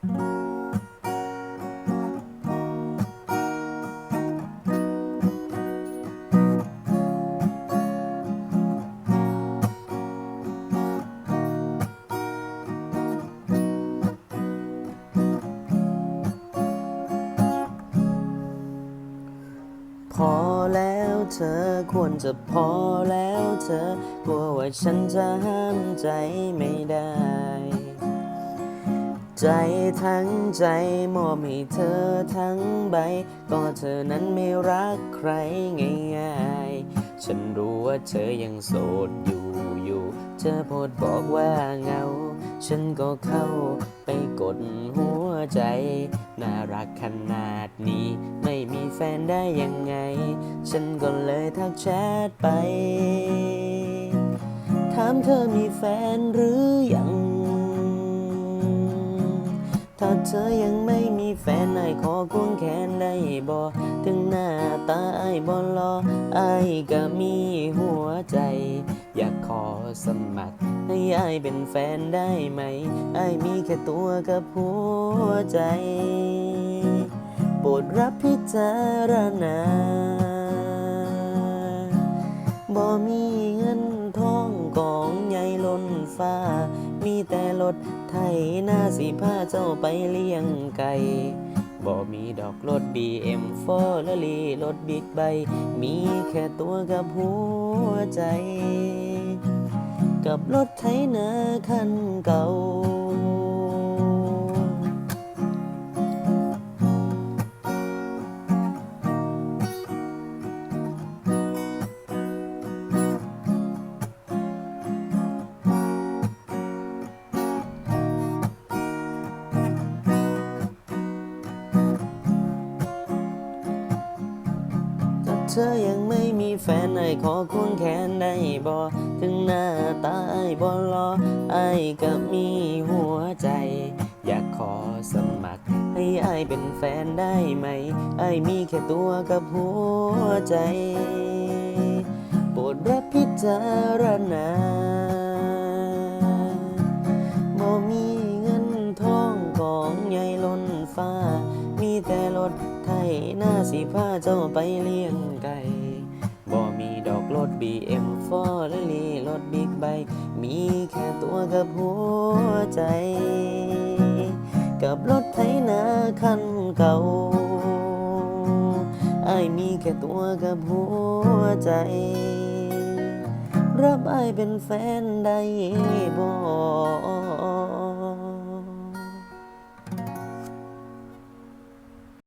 พอแล้วเธอควรจะพอแล้วเธอกลัวว่าฉันจะห้ามใจไม่ได้ ใจทั้งใจมอบให้เธอทั้งใบ ก็เธอนั้นไม่รักใครง่ายๆ ฉันรู้ว่าเธอยังโสดอยู่อยู่ เธอโพดบอกว่าเงา ฉันก็เข้าไปกดหัวใจ น่ารักขนาดนี้ ไม่มีแฟนได้ยังไง ฉันก็เลยทักแชทไป ถามเธอมีแฟนหรือยัง เธอยังไม่มีแฟนไอ้ขอควงแขนได้บ่ถึงหน้าตาไอ้บ่รอไอ้ก็มีหัวใจ อยากขอสมัคร ให้ไอ้เป็นแฟนได้ไหมไอ้มีแค่ตัวกับหัวใจ โปรดรับพิจารณาบ่มีเงินทองกองใหญ่ล้นฟ้า มีแต่รถไถหน้าสีผ้าเจ้าไปเลี้ยงไก่บ่มีดอกรถ BM ฟอร์และลีรถบิ๊กไบมีแค่ตัวกับหัวใจ กับรถไถนาคันเก่า เธอยังไม่มีแฟนไอ้ขอควงแขนได้บ่ถึงหน้าตาไอ้บ่รอไอ้ก็มีหัวใจ อยากขอสมัคร ให้ไอ้เป็นแฟนได้ไหม ไอ้มีแค่ตัวกับหัวใจ โปรดรับพิจารณา สีผ้าเจ้าไปเลี้ยงไก่บ่มีดอกรถ BM ฟอร์และลีรถบิ๊กไบค์มีแค่ตัวกับหัวใจ กับรถไถนาคันเก่าไอ้ายมีแค่ตัวกับหัวใจ รับไอ้ายเป็นแฟนได้บ่